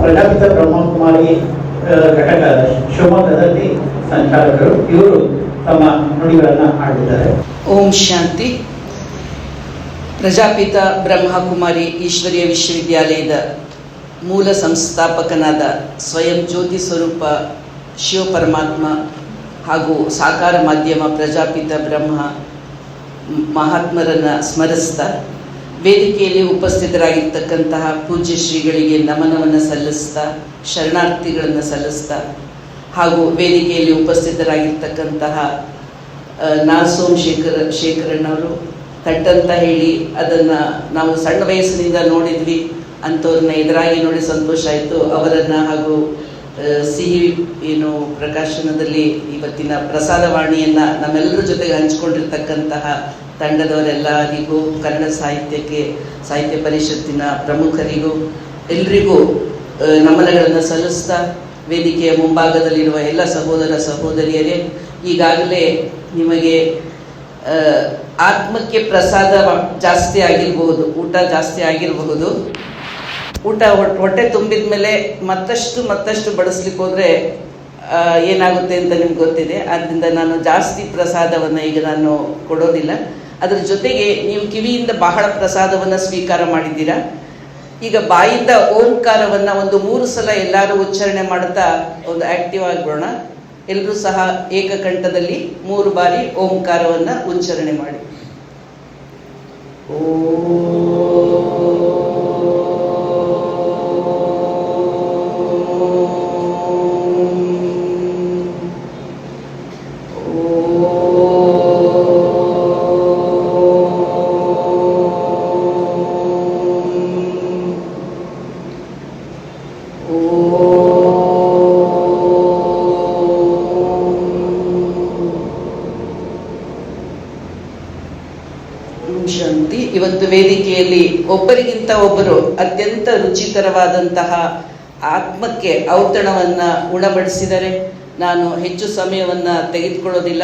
ಪ್ರಜಾಪಿತ ಬ್ರಹ್ಮಕುಮಾರಿ ಘಟಕ ಶಿವಮೊಗ್ಗದಲ್ಲಿ ಸಂಚಾಲಕರು, ಇವರು ತಮ್ಮ ನುಡಿಗಳನ್ನು ಆಡಿದ್ದಾರೆ ಓಂ ಶಾಂತಿ. ಪ್ರಜಾಪಿತ ಬ್ರಹ್ಮಕುಮಾರಿ ಈಶ್ವರೀಯ ವಿಶ್ವವಿದ್ಯಾಲಯದ ಮೂಲ ಸಂಸ್ಥಾಪಕನಾದ ಸ್ವಯಂ ಜ್ಯೋತಿ ಸ್ವರೂಪ ಶಿವ ಪರಮಾತ್ಮ ಹಾಗೂ ಸಾಕಾರ ಮಾಧ್ಯಮ ಪ್ರಜಾಪಿತ ಬ್ರಹ್ಮ ಮಹಾತ್ಮರನ್ನು ಸ್ಮರಿಸ್ತಾ ವೇದಿಕೆಯಲ್ಲಿ ಉಪಸ್ಥಿತರಾಗಿರ್ತಕ್ಕಂತಹ ಪೂಜ್ಯ ಶ್ರೀಗಳಿಗೆ ನಮನವನ್ನು ಸಲ್ಲಿಸ್ತಾ, ಶರಣಾರ್ಥಿಗಳನ್ನು ಸಲ್ಲಿಸ್ತಾ, ಹಾಗೂ ವೇದಿಕೆಯಲ್ಲಿ ಉಪಸ್ಥಿತರಾಗಿರ್ತಕ್ಕಂತಹ ನಾ ಸೋಮಶೇಖರ ಶೇಖರಣ್ಣವರು ತಟ್ಟಂತ ಹೇಳಿ ಅದನ್ನು ನಾವು ಸಣ್ಣ ವಯಸ್ಸಿನಿಂದ ನೋಡಿದ್ವಿ. ಅಂಥವ್ರನ್ನ ಎದುರಾಗಿ ನೋಡಿ ಸಂತೋಷ ಆಯಿತು. ಅವರನ್ನು ಹಾಗೂ ಸಿಹಿ ಏನು ಪ್ರಕಾಶನದಲ್ಲಿ ಇವತ್ತಿನ ಪ್ರಸಾದವಾಣಿಯನ್ನು ನಮ್ಮೆಲ್ಲರ ಜೊತೆಗೆ ಹಂಚಿಕೊಂಡಿರ್ತಕ್ಕಂತಹ ತಂಡದವರೆಲ್ಲರಿಗೂ ಕನ್ನಡ ಸಾಹಿತ್ಯಕ್ಕೆ, ಸಾಹಿತ್ಯ ಪರಿಷತ್ತಿನ ಪ್ರಮುಖರಿಗೂ ಎಲ್ರಿಗೂ ನಮನಗಳನ್ನು ಸಲ್ಲಿಸ್ತಾ ವೇದಿಕೆಯ ಮುಂಭಾಗದಲ್ಲಿರುವ ಎಲ್ಲ ಸಹೋದರ ಸಹೋದರಿಯರೇ, ಈಗಾಗಲೇ ನಿಮಗೆ ಆತ್ಮಕ್ಕೆ ಪ್ರಸಾದ ಜಾಸ್ತಿ ಆಗಿರಬಹುದು ಊಟ ಜಾಸ್ತಿ ಆಗಿರಬಹುದು. ಊಟ ಹೊಟ್- ಹೊಟ್ಟೆ ತುಂಬಿದ ಮೇಲೆ ಮತ್ತಷ್ಟು ಮತ್ತಷ್ಟು ಬಡಿಸ್ಲಿಕ್ಕೆ ಹೋದರೆ ಏನಾಗುತ್ತೆ ಅಂತ ನಿಮ್ಗೆ ಗೊತ್ತಿದೆ. ಆದ್ದರಿಂದ ನಾನು ಜಾಸ್ತಿ ಪ್ರಸಾದವನ್ನು ಈಗ ನಾನು ಕೊಡೋದಿಲ್ಲ. ಅದರ ಜೊತೆಗೆ ನೀವು ಕಿವಿಯಿಂದ ಬಹಳ ಪ್ರಸಾದವನ್ನು ಸ್ವೀಕಾರ ಮಾಡಿದ್ದೀರಾ? ಈಗ ಬಾಯಿಂದ ಓಂಕಾರವನ್ನು ಒಂದು ಮೂರು ಸಲ ಎಲ್ಲರೂ ಉಚ್ಚಾರಣೆ ಮಾಡುತ್ತಾ ಒಂದು ಆಕ್ಟಿವ್ ಆಗಿಬಿಡೋಣ. ಎಲ್ಲರೂ ಸಹ ಏಕಕಂಠದಲ್ಲಿ ಮೂರು ಬಾರಿ ಓಂಕಾರವನ್ನು ಉಚ್ಚಾರಣೆ ಮಾಡಿ. ಓಂ ಶಾಂತಿ ಇವತ್ತು ವೇದಿಕೆಯಲ್ಲಿ ಒಬ್ಬರಿಗಿಂತ ಒಬ್ಬರು ಅತ್ಯಂತ ರುಚಿಕರವಾದಂತಹ ಆತ್ಮಕ್ಕೆ ಔತಣವನ್ನ ಉಣಬಡಿಸಿದರೆ ನಾನು ಹೆಚ್ಚು ಸಮಯವನ್ನ ತೆಗೆದುಕೊಳ್ಳೋದಿಲ್ಲ.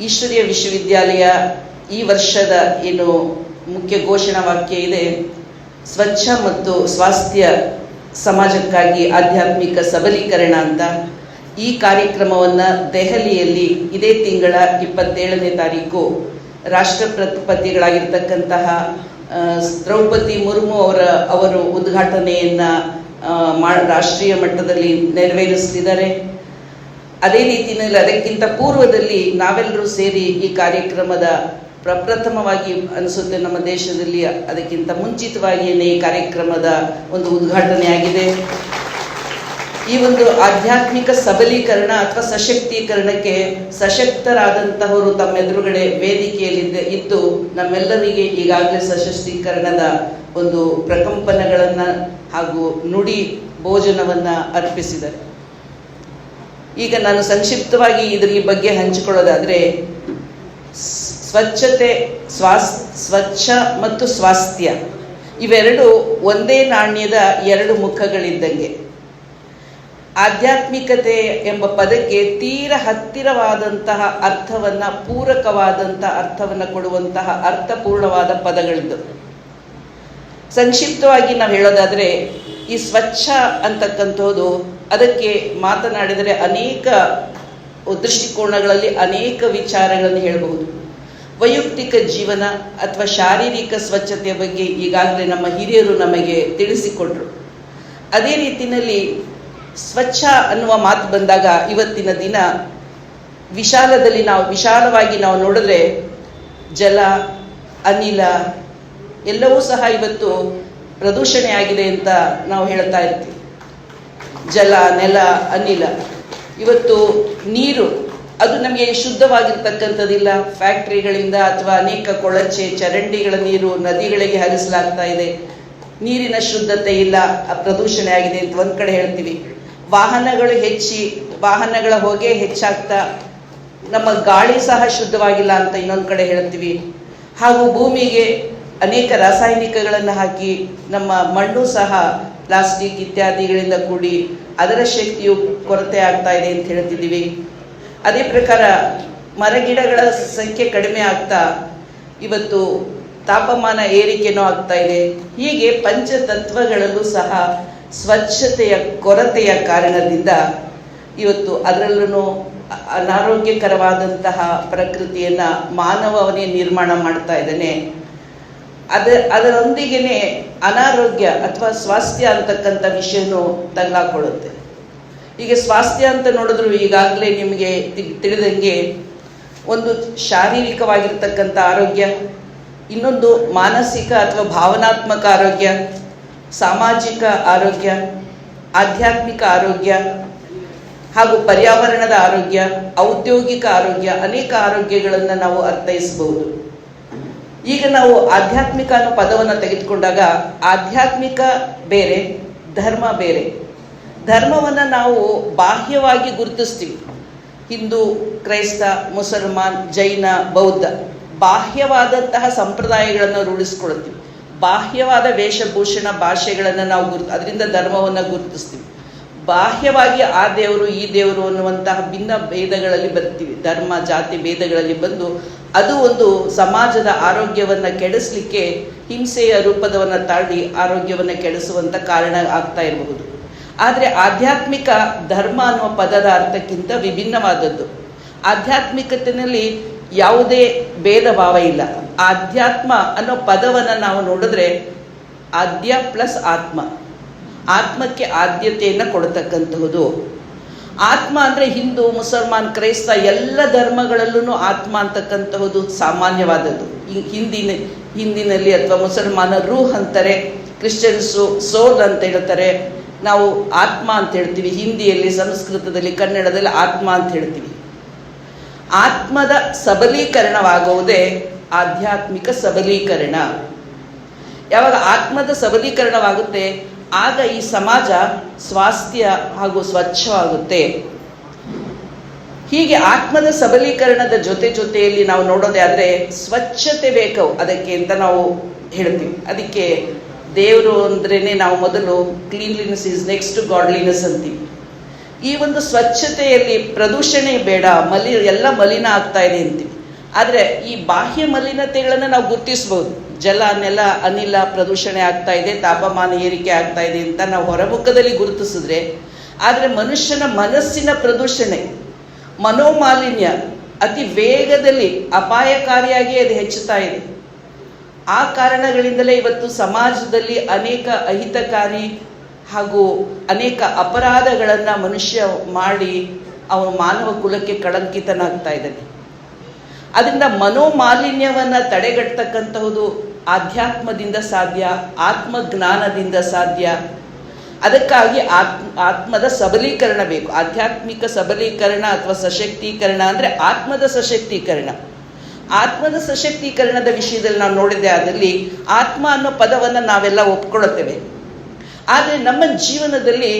ಈಶ್ವರ್ಯ ವಿಶ್ವವಿದ್ಯಾಲಯ ಈ ವರ್ಷದ ಏನು ಮುಖ್ಯ ಘೋಷಣಾ ವಾಕ್ಯ ಇದೆ. ಸ್ವಚ್ಛ ಮತ್ತು ಸ್ವಾಸ್ಥ್ಯ ಸಮಾಜಕ್ಕಾಗಿ ಆಧ್ಯಾತ್ಮಿಕ ಸಬಲೀಕರಣ ಅಂತ. ಈ ಕಾರ್ಯಕ್ರಮವನ್ನು ದೆಹಲಿಯಲ್ಲಿ ಇದೇ ತಿಂಗಳ ಇಪ್ಪತ್ತೇಳನೇ ತಾರೀಕು ರಾಷ್ಟ್ರಪತಿಗಳಾಗಿರ್ತಕ್ಕಂತಹ ದ್ರೌಪದಿ ಮುರ್ಮು ಅವರ, ಅವರು ಉದ್ಘಾಟನೆಯನ್ನ ರಾಷ್ಟ್ರೀಯ ಮಟ್ಟದಲ್ಲಿ ನೆರವೇರಿಸ್ತಿದ್ದಾರೆ. ಅದೇ ರೀತಿಯಲ್ಲಿ ಅದಕ್ಕಿಂತ ಪೂರ್ವದಲ್ಲಿ ನಾವೆಲ್ಲರೂ ಸೇರಿ ಈ ಕಾರ್ಯಕ್ರಮದ ಪ್ರಪ್ರಥಮವಾಗಿ ಅನಿಸುತ್ತೆ ನಮ್ಮ ದೇಶದಲ್ಲಿ ಅದಕ್ಕಿಂತ ಮುಂಚಿತವಾಗಿಯೇ ಈ ಕಾರ್ಯಕ್ರಮದ ಒಂದು ಉದ್ಘಾಟನೆಯಾಗಿದೆ. ಈ ಒಂದು ಆಧ್ಯಾತ್ಮಿಕ ಸಬಲೀಕರಣ ಅಥವಾ ಸಶಕ್ತೀಕರಣಕ್ಕೆ ಸಶಕ್ತರಾದಂತಹವರು ತಮ್ಮ ಎದುರುಗಡೆ ವೇದಿಕೆಯಲ್ಲಿ ಇದ್ದು ನಮ್ಮೆಲ್ಲರಿಗೆ ಈಗಾಗಲೇ ಸಶಕ್ತೀಕರಣದ ಒಂದು ಪ್ರಕಂಪನಗಳನ್ನ ಹಾಗೂ ನುಡಿ ಭೋಜನವನ್ನ ಅರ್ಪಿಸಿದ್ದಾರೆ. ಈಗ ನಾನು ಸಂಕ್ಷಿಪ್ತವಾಗಿ ಇದರ ಬಗ್ಗೆ ಹಂಚಿಕೊಳ್ಳೋದಾದ್ರೆ, ಸ್ವಚ್ಛತೆ, ಸ್ವಾಸ್, ಸ್ವಚ್ಛ ಮತ್ತು ಸ್ವಾಸ್ಥ್ಯ ಇವೆರಡು ಒಂದೇ ನಾಣ್ಯದ ಎರಡು ಮುಖಗಳಿದ್ದಂಗೆ. ಆಧ್ಯಾತ್ಮಿಕತೆ ಎಂಬ ಪದಕ್ಕೆ ತೀರ ಹತ್ತಿರವಾದಂತಹ ಅರ್ಥವನ್ನ ಪೂರಕವಾದಂತಹ ಅರ್ಥವನ್ನ ಕೊಡುವಂತಹ ಅರ್ಥಪೂರ್ಣವಾದ ಪದಗಳಿದ್ದು. ಸಂಕ್ಷಿಪ್ತವಾಗಿ ನಾವು ಹೇಳೋದಾದ್ರೆ, ಈ ಸ್ವಚ್ಛ ಅಂತಕ್ಕಂಥದ್ದು ಅದಕ್ಕೆ ಮಾತನಾಡಿದರೆ ಅನೇಕ ದೃಷ್ಟಿಕೋನಗಳಲ್ಲಿ ಅನೇಕ ವಿಚಾರಗಳನ್ನು ಹೇಳಬಹುದು. ವೈಯಕ್ತಿಕ ಜೀವನ ಅಥವಾ ಶಾರೀರಿಕ ಸ್ವಚ್ಛತೆಯ ಬಗ್ಗೆ ಈಗಾಗಲೇ ನಮ್ಮ ಹಿರಿಯರು ನಮಗೆ ತಿಳಿಸಿಕೊಟ್ರು. ಅದೇ ರೀತಿಯಲ್ಲಿ ಸ್ವಚ್ಛ ಅನ್ನುವ ಮಾತು ಬಂದಾಗ ಇವತ್ತಿನ ದಿನ ವಿಶಾಲದಲ್ಲಿ ನಾವು, ವಿಶಾಲವಾಗಿ ನಾವು ನೋಡಿದ್ರೆ ಜಲ, ಅನಿಲ ಎಲ್ಲವೂ ಸಹ ಇವತ್ತು ಪ್ರದೂಷಣೆ ಆಗಿದೆ ಅಂತ ನಾವು ಹೇಳ್ತಾ ಇರ್ತೀವಿ. ಜಲ, ನೆಲ, ಅನಿಲ. ಇವತ್ತು ನೀರು, ಅದು ನಮಗೆ ಶುದ್ಧವಾಗಿರ್ತಕ್ಕಂಥದ್ದಿಲ್ಲ. ಫ್ಯಾಕ್ಟ್ರಿಗಳಿಂದ ಅಥವಾ ಅನೇಕ ಕೊಳಚೆ, ಚರಂಡಿಗಳ ನೀರು ನದಿಗಳಿಗೆ ಹರಿಸಲಾಗ್ತಾ ಇದೆ. ನೀರಿನ ಶುದ್ಧತೆ ಇಲ್ಲ ಪ್ರದೂಷಣೆ ಆಗಿದೆ ಅಂತ ಒಂದು ಕಡೆ ಹೇಳ್ತೀವಿ. ವಾಹನಗಳು ಹೆಚ್ಚಿ, ವಾಹನಗಳ ಹೊಗೆ ಹೆಚ್ಚಾಗ್ತಾ, ನಮ್ಮ ಗಾಳಿ ಸಹ ಶುದ್ಧವಾಗಿಲ್ಲ ಅಂತ ಇನ್ನೊಂದು ಕಡೆ ಹೇಳ್ತೀವಿ. ಹಾಗೂ ಭೂಮಿಗೆ ಅನೇಕ ರಾಸಾಯನಿಕಗಳನ್ನು ಹಾಕಿ, ನಮ್ಮ ಮಣ್ಣು ಸಹ ಪ್ಲಾಸ್ಟಿಕ್ ಇತ್ಯಾದಿಗಳಿಂದ ಕೂಡಿ ಅದರ ಶಕ್ತಿಯು ಕೊರತೆ ಆಗ್ತಾ ಇದೆ ಅಂತ ಹೇಳ್ತಿದ್ದೀವಿ. ಅದೇ ಪ್ರಕಾರ ಮರಗಿಡಗಳ ಸಂಖ್ಯೆ ಕಡಿಮೆ ಆಗ್ತಾ, ಇವತ್ತು ತಾಪಮಾನ ಏರಿಕೆನೂ ಆಗ್ತಾ ಇದೆ. ಹೀಗೆ ಪಂಚತತ್ವಗಳಲ್ಲೂ ಸಹ ಸ್ವಚ್ಛತೆಯ ಕೊರತೆಯ ಕಾರಣದಿಂದ ಇವತ್ತು ಅದರಲ್ಲೂ ಅನಾರೋಗ್ಯಕರವಾದಂತಹ ಪ್ರಕೃತಿಯನ್ನು ಮಾನವನೇ ನಿರ್ಮಾಣ ಮಾಡ್ತಾ ಇದ್ದಾನೆ. ಅದ ಅದರೊಂದಿಗೇ ಅನಾರೋಗ್ಯ ಅಥವಾ ಸ್ವಾಸ್ಥ್ಯ ಅಂತಕ್ಕಂಥ ವಿಷಯನೂ ತಗಲಾಕೊಳ್ಳುತ್ತೆ ಈಗ ಸ್ವಾಸ್ಥ್ಯ ಅಂತ ನೋಡಿದ್ರು ಈಗಾಗಲೇ ನಿಮಗೆ ತಿಳಿದಂಗೆ ಒಂದು ಶಾರೀರಿಕವಾಗಿರ್ತಕ್ಕಂಥ ಆರೋಗ್ಯ, ಇನ್ನೊಂದು ಮಾನಸಿಕ ಅಥವಾ ಭಾವನಾತ್ಮಕ ಆರೋಗ್ಯ ಸಾಮಾಜಿಕ ಆರೋಗ್ಯ, ಆಧ್ಯಾತ್ಮಿಕ ಆರೋಗ್ಯ ಹಾಗೂ ಪರ್ಯಾವರಣದ ಆರೋಗ್ಯ, ಔದ್ಯೋಗಿಕ ಆರೋಗ್ಯ ಅನೇಕ ಆರೋಗ್ಯಗಳನ್ನು ನಾವು ಅರ್ಥೈಸಬಹುದು. ಈಗ ನಾವು ಆಧ್ಯಾತ್ಮಿಕ ಅನ್ನೋ ಪದವನ್ನು ತೆಗೆದುಕೊಂಡಾಗ ಆಧ್ಯಾತ್ಮಿಕ ಬೇರೆ, ಧರ್ಮ ಬೇರೆ. ಧರ್ಮವನ್ನು ನಾವು ಬಾಹ್ಯವಾಗಿ ಗುರುತಿಸ್ತೀವಿ. ಹಿಂದೂ, ಕ್ರೈಸ್ತ, ಮುಸಲ್ಮಾನ್, ಜೈನ, ಬೌದ್ಧ ಬಾಹ್ಯವಾದಂತಹ ಸಂಪ್ರದಾಯಗಳನ್ನು ರೂಢಿಸ್ಕೊಳ್ತೀವಿ. ಬಾಹ್ಯವಾದ ವೇಷಭೂಷಣ ಭಾಷೆಗಳನ್ನು ನಾವು ಗುರುತು, ಅದರಿಂದ ಧರ್ಮವನ್ನು ಗುರುತಿಸ್ತೀವಿ. ಬಾಹ್ಯವಾಗಿ ಆ ದೇವರು, ಈ ದೇವರು ಅನ್ನುವಂತಹ ಭಿನ್ನ ಭೇದಗಳಲ್ಲಿ ಬರ್ತೀವಿ. ಧರ್ಮ, ಜಾತಿ ಭೇದಗಳಲ್ಲಿ ಬಂದು ಅದು ಒಂದು ಸಮಾಜದ ಆರೋಗ್ಯವನ್ನು ಕೆಡಿಸ್ಲಿಕ್ಕೆ ಹಿಂಸೆಯ ರೂಪದವನ್ನು ತಾಳಿ ಆರೋಗ್ಯವನ್ನು ಕೆಡಿಸುವಂಥ ಕಾರಣ ಆಗ್ತಾ ಇರಬಹುದು. ಆದರೆ ಆಧ್ಯಾತ್ಮಿಕ ಧರ್ಮ ಅನ್ನುವ ಪದದ ಅರ್ಥಕ್ಕಿಂತ ವಿಭಿನ್ನವಾದದ್ದು. ಆಧ್ಯಾತ್ಮಿಕತೆಯಲ್ಲಿ ಯಾವುದೇ ಭೇದ ಭಾವ ಇಲ್ಲ. ಆಧ್ಯಾತ್ಮ ಅನ್ನೋ ಪದವನ್ನು ನಾವು ನೋಡಿದ್ರೆ ಆದ್ಯ ಪ್ಲಸ್ ಆತ್ಮ. ಆತ್ಮಕ್ಕೆ ಆದ್ಯತೆಯನ್ನು ಕೊಡ್ತಕ್ಕಂತಹುದು. ಆತ್ಮ ಅಂದರೆ ಹಿಂದೂ, ಮುಸಲ್ಮಾನ್, ಕ್ರೈಸ್ತ ಎಲ್ಲ ಧರ್ಮಗಳಲ್ಲೂ ಆತ್ಮ ಅಂತಕ್ಕಂತಹುದು ಸಾಮಾನ್ಯವಾದದ್ದು. ಹಿಂದಿನ, ಹಿಂದಿನಲ್ಲಿ ಅಥವಾ ಮುಸಲ್ಮಾನ ರೂಹ್ ಅಂತಾರೆ, ಕ್ರಿಶ್ಚಿಯನ್ಸು ಸೋಲ್ ಅಂತ ಹೇಳ್ತಾರೆ. ನಾವು ಆತ್ಮ ಅಂತ ಹೇಳ್ತೀವಿ. ಹಿಂದಿಯಲ್ಲಿ, ಸಂಸ್ಕೃತದಲ್ಲಿ, ಕನ್ನಡದಲ್ಲಿ ಆತ್ಮ ಅಂತ ಹೇಳ್ತೀವಿ. ಆತ್ಮದ ಸಬಲೀಕರಣವಾಗುವುದೇ ಆಧ್ಯಾತ್ಮಿಕ ಸಬಲೀಕರಣ. ಯಾವಾಗ ಆತ್ಮದ ಸಬಲೀಕರಣವಾಗುತ್ತೆ, ಆಗ ಈ ಸಮಾಜ ಸ್ವಾಸ್ಥ್ಯ ಹಾಗೂ ಸ್ವಚ್ಛವಾಗುತ್ತೆ. ಹೀಗೆ ಆತ್ಮದ ಸಬಲೀಕರಣದ ಜೊತೆ ಜೊತೆಯಲ್ಲಿ ನಾವು ನೋಡೋದೇ ಆದರೆ ಸ್ವಚ್ಛತೆ ಬೇಕು ಅದಕ್ಕೆ ಅಂತ ನಾವು ಹೇಳ್ತೀವಿ. ಅದಕ್ಕೆ ದೇವರು ಅಂದ್ರೇನೆ ನಾವು ಮೊದಲು ಕ್ಲೀನ್ಲಿನೆಸ್ ಈಸ್ ನೆಕ್ಸ್ಟ್ ಗಾಡ್ಲಿನೆಸ್ ಅಂತೀವಿ. ಈ ಒಂದು ಸ್ವಚ್ಛತೆಯಲ್ಲಿ ಪ್ರದೂಷಣೆ ಬೇಡ, ಮಲಿ, ಎಲ್ಲ ಮಲಿನ ಆಗ್ತಾ ಇದೆ ಅಂತೀವಿ. ಆದರೆ ಈ ಬಾಹ್ಯ ಮಲಿನತೆಗಳನ್ನು ನಾವು ಗುರುತಿಸ್ಬೋದು. ಜಲ, ನೆಲ, ಅನಿಲ ಪ್ರದೂಷಣೆ ಆಗ್ತಾ ಇದೆ, ತಾಪಮಾನ ಏರಿಕೆ ಆಗ್ತಾ ಇದೆ ಅಂತ ನಾವು ಹೊರಮುಖದಲ್ಲಿ ಗುರುತಿಸಿದ್ರೆ, ಆದರೆ ಮನುಷ್ಯನ ಮನಸ್ಸಿನ ಪ್ರದೂಷಣೆ, ಮನೋಮಾಲಿನ್ಯ ಅತಿ ವೇಗದಲ್ಲಿ ಅಪಾಯಕಾರಿಯಾಗಿ ಅದು ಹೆಚ್ಚುತ್ತಾ ಇದೆ. ಆ ಕಾರಣಗಳಿಂದಲೇ ಇವತ್ತು ಸಮಾಜದಲ್ಲಿ ಅನೇಕ ಅಹಿತಕಾರಿ ಹಾಗೂ ಅನೇಕ ಅಪರಾಧಗಳನ್ನು ಮನುಷ್ಯ ಮಾಡಿ ಅವನು ಮಾನವ ಕುಲಕ್ಕೆ ಕಳಂಕಿತನಾಗ್ತಾ ಇದ್ದಾನೆ. ಅದರಿಂದ ಮನೋಮಾಲಿನ್ಯವನ್ನು ತಡೆಗಟ್ಟತಕ್ಕಂತಹುದು ಆಧ್ಯಾತ್ಮದಿಂದ ಸಾಧ್ಯ, ಆತ್ಮಜ್ಞಾನದಿಂದ ಸಾಧ್ಯ. ಅದಕ್ಕಾಗಿ ಆತ್ಮ ಆತ್ಮದ ಸಬಲೀಕರಣ ಬೇಕು. ಆಧ್ಯಾತ್ಮಿಕ ಸಬಲೀಕರಣ ಅಥವಾ ಸಶಕ್ತೀಕರಣ ಅಂದರೆ ಆತ್ಮದ ಸಶಕ್ತೀಕರಣ. ಆತ್ಮದ ಸಶಕ್ತೀಕರಣದ ವಿಷಯದಲ್ಲಿ ನಾವು ನೋಡಿದೆ ಆದಲ್ಲಿ ಆತ್ಮ ಅನ್ನೋ ಪದವನ್ನು ನಾವೆಲ್ಲ ಒಪ್ಕೊಳ್ಳುತ್ತೇವೆ. ಆದರೆ ನಮ್ಮ ಜೀವನದಲ್ಲಿ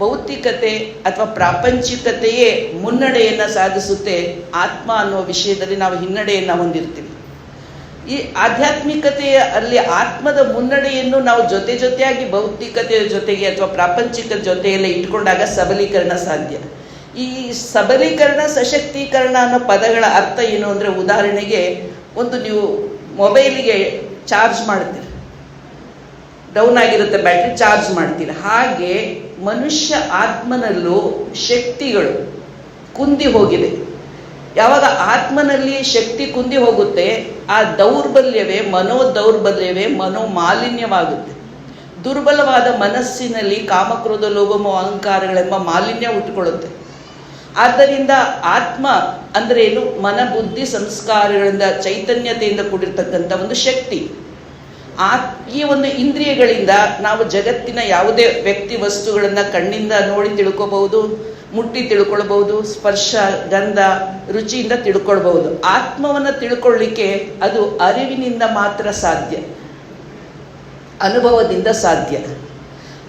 ಭೌತಿಕತೆ ಅಥವಾ ಪ್ರಾಪಂಚಿಕತೆಯೇ ಮುನ್ನಡೆಯನ್ನು ಸಾಧಿಸುತ್ತೆ ಆತ್ಮ ಅನ್ನುವ ವಿಷಯದಲ್ಲಿ ನಾವು ಹಿನ್ನಡೆಯನ್ನು ಹೊಂದಿರ್ತೀವಿ. ಈ ಆಧ್ಯಾತ್ಮಿಕತೆಯ ಅಲ್ಲಿ ಆತ್ಮದ ಮುನ್ನಡೆಯನ್ನು ನಾವು ಜೊತೆ ಜೊತೆಯಾಗಿ ಭೌತಿಕತೆಯ ಜೊತೆಗೆ ಅಥವಾ ಪ್ರಾಪಂಚಿಕ ಜೊತೆಯಲ್ಲೇ ಇಟ್ಕೊಂಡಾಗ ಸಬಲೀಕರಣ ಸಾಧ್ಯ. ಈ ಸಬಲೀಕರಣ, ಸಶಕ್ತೀಕರಣ ಅನ್ನೋ ಪದಗಳ ಅರ್ಥ ಏನು ಅಂದರೆ ಉದಾಹರಣೆಗೆ ಒಂದು ನೀವು ಮೊಬೈಲಿಗೆ ಚಾರ್ಜ್ ಮಾಡ್ತೀರಿ. ಡೌನ್ ಆಗಿರುತ್ತೆ ಬ್ಯಾಟ್ರಿ ಚಾರ್ಜ್ ಮಾಡ್ತೀರ. ಹಾಗೆ ಮನುಷ್ಯ ಆತ್ಮನಲ್ಲೂ ಶಕ್ತಿಗಳು ಕುಂದಿ ಹೋಗಿದೆ ಯಾವಾಗ ಆತ್ಮನಲ್ಲಿ ಶಕ್ತಿ ಕುಂದಿ ಹೋಗುತ್ತೆ, ಆ ದೌರ್ಬಲ್ಯವೇ ಮನೋ ದೌರ್ಬಲ್ಯವೇ ಮನೋ ಮಾಲಿನ್ಯವಾಗುತ್ತೆ ದುರ್ಬಲವಾದ ಮನಸ್ಸಿನಲ್ಲಿ ಕಾಮಕ್ರೋಧ ಲೋಭಮ ಅಹಂಕಾರಗಳೆಂಬ ಮಾಲಿನ್ಯ ಹುಟ್ಟುಕೊಳ್ಳುತ್ತೆ. ಆದ್ದರಿಂದ ಆತ್ಮ ಅಂದ್ರೆ ಏನು? ಮನ ಬುದ್ಧಿ ಸಂಸ್ಕಾರಗಳಿಂದ, ಚೈತನ್ಯತೆಯಿಂದ ಕೂಡಿರ್ತಕ್ಕಂಥ ಒಂದು ಶಕ್ತಿ. ಆ ಈ ಒಂದು ಇಂದ್ರಿಯಗಳಿಂದ ನಾವು ಜಗತ್ತಿನ ಯಾವುದೇ ವ್ಯಕ್ತಿ ವಸ್ತುಗಳನ್ನು ಕಣ್ಣಿಂದ ನೋಡಿ ತಿಳ್ಕೊಬಹುದು, ಮುಟ್ಟಿ ತಿಳ್ಕೊಳ್ಬಹುದು, ಸ್ಪರ್ಶ, ಗಂಧ, ರುಚಿಯಿಂದ ತಿಳ್ಕೊಳ್ಬಹುದು. ಆತ್ಮವನ್ನು ತಿಳ್ಕೊಳ್ಳಿಕ್ಕೆ ಅದು ಅರಿವಿನಿಂದ ಮಾತ್ರ ಸಾಧ್ಯ. ಅನುಭವದಿಂದ ಸಾಧ್ಯ.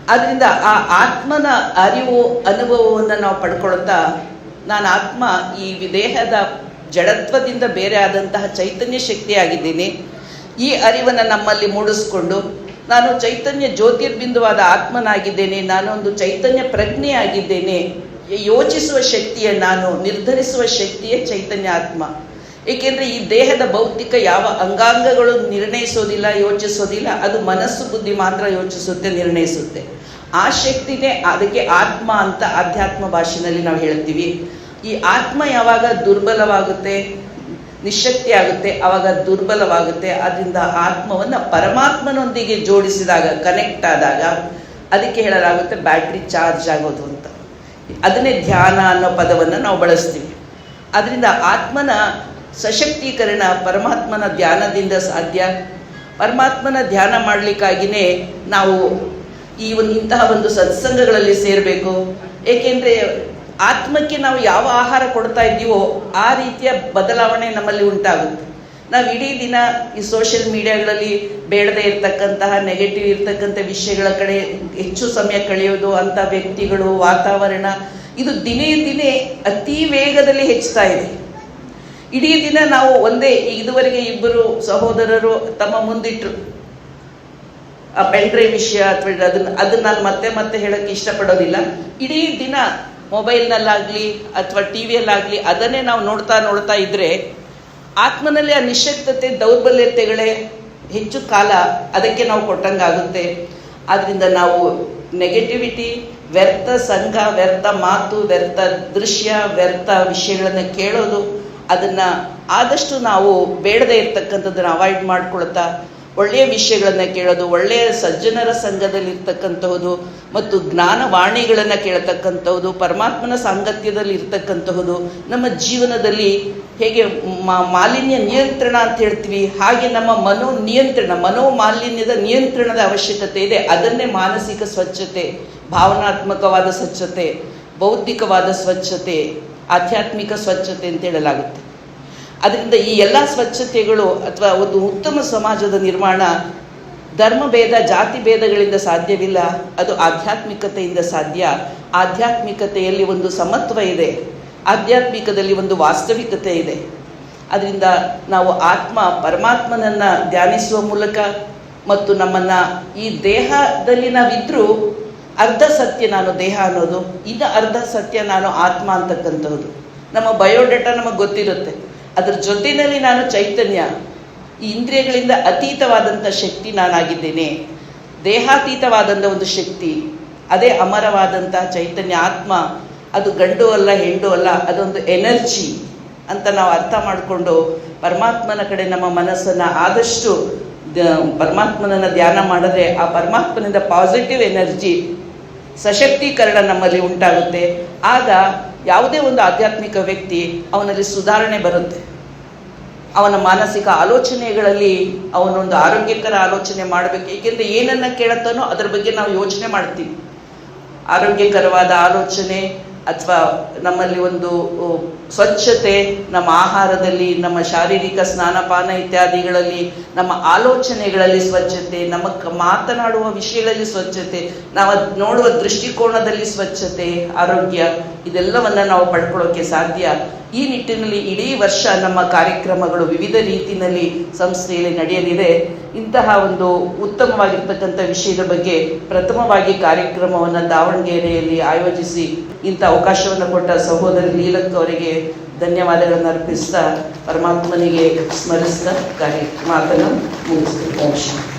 ಆದ್ದರಿಂದ ಆ ಆತ್ಮನ ಅರಿವು, ಅನುಭವವನ್ನು ನಾವು ಪಡ್ಕೊಳ್ತಾ ನಾನು ಆತ್ಮ ಈ ದೇಹದ ಜಡತ್ವದಿಂದ ಬೇರೆ ಆದಂತಹ ಚೈತನ್ಯ ಶಕ್ತಿಯಾಗಿದ್ದೀನಿ. ಈ ಅರಿವನ್ನು ನಮ್ಮಲ್ಲಿ ಮೂಡಿಸ್ಕೊಂಡು ನಾನು ಚೈತನ್ಯ ಜ್ಯೋತಿರ್ಬಿಂದುವಾದ ಆತ್ಮನಾಗಿದ್ದೇನೆ ನಾನು ಒಂದು ಚೈತನ್ಯ ಪ್ರಜ್ಞೆಯಾಗಿದ್ದೇನೆ ಯೋಚಿಸುವ ಶಕ್ತಿಯ ನಾನು, ನಿರ್ಧರಿಸುವ ಶಕ್ತಿಯೇ ಚೈತನ್ಯ ಆತ್ಮ. ಏಕೆಂದರೆ ಈ ದೇಹದ ಭೌತಿಕ ಯಾವ ಅಂಗಾಂಗಗಳು ನಿರ್ಣಯಿಸೋದಿಲ್ಲ, ಯೋಚಿಸೋದಿಲ್ಲ, ಅದು ಮನಸ್ಸು ಬುದ್ಧಿ ಮಾತ್ರ ಯೋಚಿಸುತ್ತೆ, ನಿರ್ಣಯಿಸುತ್ತೆ. ಆ ಶಕ್ತಿನೇ ಅದಕ್ಕೆ ಆತ್ಮ ಅಂತ ಆಧ್ಯಾತ್ಮ ಭಾಷೆಯಲ್ಲಿ ನಾವು ಹೇಳ್ತೀವಿ. ಈ ಆತ್ಮ ಯಾವಾಗ ದುರ್ಬಲವಾಗುತ್ತೆ? ನಿಶಕ್ತಿ ಆಗುತ್ತೆ ಆವಾಗ ದುರ್ಬಲವಾಗುತ್ತೆ. ಅದರಿಂದ ಆತ್ಮವನ್ನು ಪರಮಾತ್ಮನೊಂದಿಗೆ ಜೋಡಿಸಿದಾಗ ಕನೆಕ್ಟ್ ಆದಾಗ ಅದಕ್ಕೆ ಹೇಳಲಾಗುತ್ತೆ ಬ್ಯಾಟ್ರಿ ಚಾರ್ಜ್ ಆಗೋದು ಅಂತ. ಅದನ್ನೇ ಧ್ಯಾನ ಅನ್ನೋ ಪದವನ್ನು ನಾವು ಬಳಸ್ತೀವಿ. ಅದರಿಂದ ಆತ್ಮನ ಸಶಕ್ತೀಕರಣ, ಪರಮಾತ್ಮನ ಧ್ಯಾನದಿಂದ ಸಾಧ್ಯ. ಪರಮಾತ್ಮನ ಧ್ಯಾನ ಮಾಡಲಿಕ್ಕಾಗಿಯೇ ನಾವು ಈ ಒಂದು ಇಂತಹ ಒಂದು ಸತ್ಸಂಗಗಳಲ್ಲಿ ಸೇರಬೇಕು. ಏಕೆಂದರೆ ಆತ್ಮಕ್ಕೆ ನಾವು ಯಾವ ಆಹಾರ ಕೊಡ್ತಾ ಇದ್ದೀವೋ ಆ ರೀತಿಯ ಬದಲಾವಣೆ ನಮ್ಮಲ್ಲಿ ಉಂಟಾಗುತ್ತೆ. ನಾವು ಇಡೀ ದಿನ ಈ ಸೋಷಿಯಲ್ ಮೀಡಿಯಾಗಳಲ್ಲಿ ಬೇಡದೇ ಇರತಕ್ಕಂತಹ ನೆಗೆಟಿವ್ ಇರ್ತಕ್ಕಂಥ ವಿಷಯಗಳ ಕಡೆ ಹೆಚ್ಚು ಸಮಯ ಕಳೆಯೋದು ಅಂಥ ವ್ಯಕ್ತಿಗಳು, ವಾತಾವರಣ, ಇದು ದಿನೇ ದಿನೇ ಅತಿ ವೇಗದಲ್ಲಿ ಹೆಚ್ಚುತ್ತಾ ಇದೆ. ಇಡೀ ದಿನ ನಾವು ಒಂದೇ ಇದುವರೆಗೆ ಇಬ್ಬರು ಸಹೋದರರು ತಮ್ಮ ಮುಂದಿಟ್ಟರು ಆ ಪೆಂಡ್ರೈವ್ ವಿಷಯ ಅಥವಾ ಅದನ್ನ ಅದನ್ನ ನಾನು ಮತ್ತೆ ಮತ್ತೆ ಹೇಳಕ್ಕೆ ಇಷ್ಟಪಡೋದಿಲ್ಲ. ಇಡೀ ದಿನ ಮೊಬೈಲ್ನಲ್ಲಾಗಲಿ ಅಥವಾ ಟಿ ವಿಯಲ್ಲಾಗಲಿ ಅದನ್ನೇ ನಾವು ನೋಡ್ತಾ ನೋಡ್ತಾ ಇದ್ದರೆ ಆತ್ಮನಲ್ಲಿ ಆ ನಿಶಕ್ತತೆ ದೌರ್ಬಲ್ಯತೆಗಳೇ ಹೆಚ್ಚು ಕಾಲ ಅದಕ್ಕೆ ನಾವು ಕೊಟ್ಟಂಗಾಗುತ್ತೆ. ಆದ್ದರಿಂದ ನಾವು ನೆಗೆಟಿವಿಟಿ ವ್ಯರ್ಥ ಸಂಘ, ವ್ಯರ್ಥ ಮಾತು, ವ್ಯರ್ಥ ದೃಶ್ಯ, ವ್ಯರ್ಥ ವಿಷಯಗಳನ್ನು ಕೇಳೋದು, ಅದನ್ನು ಆದಷ್ಟು ನಾವು ಬೇಡದೇ ಇರ್ತಕ್ಕಂಥದ್ದನ್ನು ಅವಾಯ್ಡ್ ಮಾಡ್ಕೊಳ್ತಾ ಒಳ್ಳೆಯ ವಿಷಯಗಳನ್ನು ಕೇಳೋದು, ಒಳ್ಳೆಯ ಸಜ್ಜನರ ಸಂಘದಲ್ಲಿ ಇರ್ತಕ್ಕಂತಹದ್ದು ಮತ್ತು ಜ್ಞಾನವಾಣಿಗಳನ್ನು ಕೇಳ್ತಕ್ಕಂಥದ್ದು ಪರಮಾತ್ಮನ ಸಾಂಗತ್ಯದಲ್ಲಿ ಇರ್ತಕ್ಕಂತಹದ್ದು ನಮ್ಮ ಜೀವನದಲ್ಲಿ ಹೇಗೆ ಮಾಲಿನ್ಯ ನಿಯಂತ್ರಣ ಅಂತ ಹೇಳ್ತೀವಿ, ಹಾಗೆ ನಮ್ಮ ಮನೋ ನಿಯಂತ್ರಣ, ಮನೋ ಮಾಲಿನ್ಯದ ನಿಯಂತ್ರಣದ ಅವಶ್ಯಕತೆ ಇದೆ. ಅದನ್ನೇ ಮಾನಸಿಕ ಸ್ವಚ್ಛತೆ, ಭಾವನಾತ್ಮಕವಾದ ಸ್ವಚ್ಛತೆ, ಬೌದ್ಧಿಕವಾದ ಸ್ವಚ್ಛತೆ, ಆಧ್ಯಾತ್ಮಿಕ ಸ್ವಚ್ಛತೆ ಅಂತ ಹೇಳಲಾಗುತ್ತೆ. ಅದರಿಂದ ಈ ಎಲ್ಲ ಸ್ವಚ್ಛತೆಗಳು ಅಥವಾ ಒಂದು ಉತ್ತಮ ಸಮಾಜದ ನಿರ್ಮಾಣ ಧರ್ಮ ಭೇದ, ಜಾತಿ ಭೇದಗಳಿಂದ ಸಾಧ್ಯವಿಲ್ಲ, ಅದು ಆಧ್ಯಾತ್ಮಿಕತೆಯಿಂದ ಸಾಧ್ಯ. ಆಧ್ಯಾತ್ಮಿಕತೆಯಲ್ಲಿ ಒಂದು ಸಮತ್ವ ಇದೆ. ಆಧ್ಯಾತ್ಮಿಕದಲ್ಲಿ ಒಂದು ವಾಸ್ತವಿಕತೆ ಇದೆ. ಅದರಿಂದ ನಾವು ಆತ್ಮ, ಪರಮಾತ್ಮನನ್ನು ಧ್ಯಾನಿಸುವ ಮೂಲಕ ಮತ್ತು ನಮ್ಮನ್ನು ಈ ದೇಹದಲ್ಲಿ ನಾವಿದ್ರೂ ಅರ್ಧ ಸತ್ಯ ನಾನು ದೇಹ ಅನ್ನೋದು ಇದು ಅರ್ಧ ಸತ್ಯ ನಾನು ಆತ್ಮ ಅಂತಕ್ಕಂಥದ್ದು. ನಮ್ಮ ಬಯೋಡೇಟಾ ನಮಗೆ ಗೊತ್ತಿರುತ್ತೆ. ಅದ್ರ ಜೊತೆಯಲ್ಲಿ ನಾನು ಚೈತನ್ಯ, ಈ ಇಂದ್ರಿಯಗಳಿಂದ ಅತೀತವಾದಂಥ ಶಕ್ತಿ ನಾನಾಗಿದ್ದೇನೆ. ದೇಹಾತೀತವಾದಂಥ ಒಂದು ಶಕ್ತಿ, ಅದೇ ಅಮರವಾದಂಥ ಚೈತನ್ಯ ಆತ್ಮ, ಅದು ಗಂಡು ಅಲ್ಲ ಹೆಂಡು ಅಲ್ಲ, ಅದೊಂದು ಎನರ್ಜಿ ಅಂತ ನಾವು ಅರ್ಥ ಮಾಡಿಕೊಂಡು ಪರಮಾತ್ಮನ ಕಡೆ ನಮ್ಮ ಮನಸ್ಸನ್ನು ಆದಷ್ಟು ಪರಮಾತ್ಮನನ್ನ ಧ್ಯಾನ ಮಾಡಿದ್ರೆ ಆ ಪರಮಾತ್ಮನಿಂದ ಪಾಸಿಟಿವ್ ಎನರ್ಜಿ ಸಶಕ್ತೀಕರಣ ನಮ್ಮಲ್ಲಿ ಉಂಟಾಗುತ್ತೆ. ಆಗ ಯಾವುದೇ ಒಂದು ಆಧ್ಯಾತ್ಮಿಕ ವ್ಯಕ್ತಿ ಅವನಲ್ಲಿ ಸುಧಾರಣೆ ಬರುತ್ತೆ. ಅವನ ಮಾನಸಿಕ ಆಲೋಚನೆಗಳಲ್ಲಿ ಅವನೊಂದು ಆರೋಗ್ಯಕರ ಆಲೋಚನೆ ಮಾಡಬೇಕು. ಏಕೆಂದರೆ ಏನನ್ನ ಕೇಳುತ್ತಾನೋ ಅದರ ಬಗ್ಗೆ ನಾವು ಯೋಚನೆ ಮಾಡ್ತೀವಿ. ಆರೋಗ್ಯಕರವಾದ ಆಲೋಚನೆ ಅಥವಾ ನಮ್ಮಲ್ಲಿ ಒಂದು ಸ್ವಚ್ಛತೆ, ನಮ್ಮ ಆಹಾರದಲ್ಲಿ, ನಮ್ಮ ಶಾರೀರಿಕ ಸ್ನಾನಪಾನ ಇತ್ಯಾದಿಗಳಲ್ಲಿ, ನಮ್ಮ ಆಲೋಚನೆಗಳಲ್ಲಿ ಸ್ವಚ್ಛತೆ, ನಮ್ಮ ಮಾತನಾಡುವ ವಿಷಯಗಳಲ್ಲಿ ಸ್ವಚ್ಛತೆ, ನಾವು ನೋಡುವ ದೃಷ್ಟಿಕೋನದಲ್ಲಿ ಸ್ವಚ್ಛತೆ, ಆರೋಗ್ಯ ಇದೆಲ್ಲವನ್ನ ನಾವು ಪಡ್ಕೊಳ್ಳೋಕೆ ಸಾಧ್ಯ. ಈ ನಿಟ್ಟಿನಲ್ಲಿ ಇಡೀ ವರ್ಷ ನಮ್ಮ ಕಾರ್ಯಕ್ರಮಗಳು ವಿವಿಧ ರೀತಿಯಲ್ಲಿ ಸಂಸ್ಥೆಯಲ್ಲಿ ನಡೆಯಲಿದೆ. ಇಂತಹ ಒಂದು ಉತ್ತಮವಾಗಿರ್ತಕ್ಕಂಥ ವಿಷಯದ ಬಗ್ಗೆ ಪ್ರಥಮವಾಗಿ ಕಾರ್ಯಕ್ರಮವನ್ನು ದಾವಣಗೆರೆಯಲ್ಲಿ ಆಯೋಜಿಸಿ ಇಂಥ ಅವಕಾಶವನ್ನು ಕೊಟ್ಟ ಸಹೋದರಿ ಲೀಲಕ್ ಅವರಿಗೆ ಧನ್ಯವಾದಗಳನ್ನು ಅರ್ಪಿಸ್ತಾ ಪರಮಾತ್ಮನಿಗೆ ಸ್ಮರಿಸ್ತಾ ಕಾರ್ಯ ಮಾತನ್ನು ಮುಗಿಸ್ತೀನಿ.